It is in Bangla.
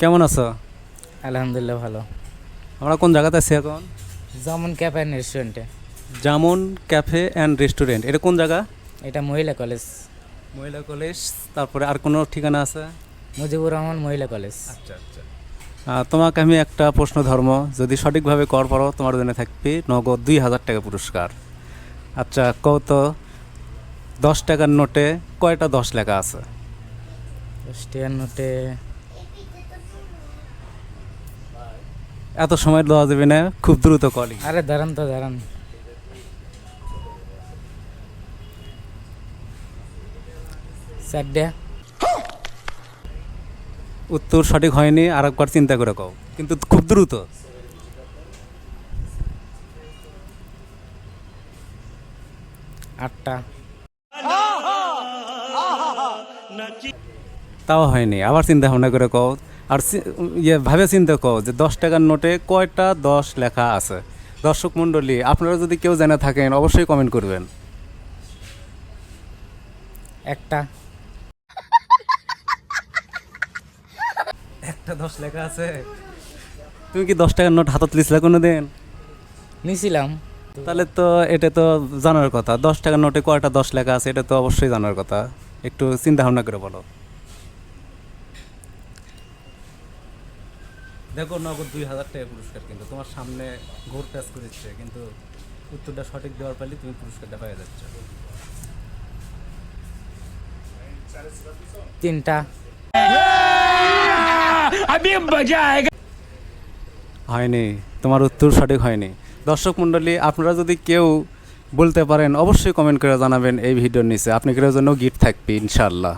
কেমন আছো? আলহামদুলিল্লাহ ভালো। আমরা কোন জায়গাতে আছি এখন? যেমন ক্যাফে অ্যান্ড রেস্টুরেন্টে। Jamun cafe and restaurant. এটা কোন জায়গা? এটা মহিলা কলেজ। মহিলা কলেজ। তারপরে আর কোনো ঠিকানা আছে? মুজিবুর রহমান মহিলা কলেজ। আচ্ছা আচ্ছা। তোমাকে আমি একটা প্রশ্ন ধর্ম। যদি সঠিকভাবে কর পারো তোমার জন্য থাকবে নগদ দুই হাজার টাকা পুরস্কার। আচ্ছা কত দশ টাকার নোটে কয়টা দশ লেখা আছে? দশটিয়ার নোটে এত সময় দেওয়া যাবে না খুব দ্রুত কলিং আরে দাঁড়ান তো দাঁড়ান। চারটে উত্তর সঠিক হয়নি আর একবার চিন্তা করে কও কিন্তু খুব দ্রুত। আটটা। তাও হয়নি আবার চিন্তা ভাবনা করে কও আর ইয়ে ভাবে চিন্তা কও যে দশ টাকার নোটে কয়টা দশ লেখা আছে? দর্শক মণ্ডলী আপনারা যদি কেউ জেনে থাকেন অবশ্যই কমেন্ট করবেন। একটা। একটা দশ লেখা আছে? তুমি কি দশ টাকার নোট হাতত লিখলে কোনো দিন নিছিলাম তাহলে তো এটা তো জানার কথা। দশ টাকার নোটে কয়টা দশ লেখা আছে এটা তো অবশ্যই জানার কথা। একটু চিন্তা ভাবনা করে বলো। দেখো নগদ দুই হাজার টাকা পুরস্কার কিন্তু। তোমার সামনে ঘোর প্যাস করেছে কিন্তু উত্তরটা সঠিক দেওয়ার পারলে তুমি পুরস্কারটা পেয়ে যাচ্ছ। তিনটা। হয়নি তোমার উত্তর সঠিক হয়নি। দর্শক মণ্ডলী আপনারা যদি কেউ বলতে পারেন অবশ্যই কমেন্ট করে জানাবেন এই ভিডিওর নিচে। আপনাদের জন্য গিফট থাকবে ইনশাআল্লাহ।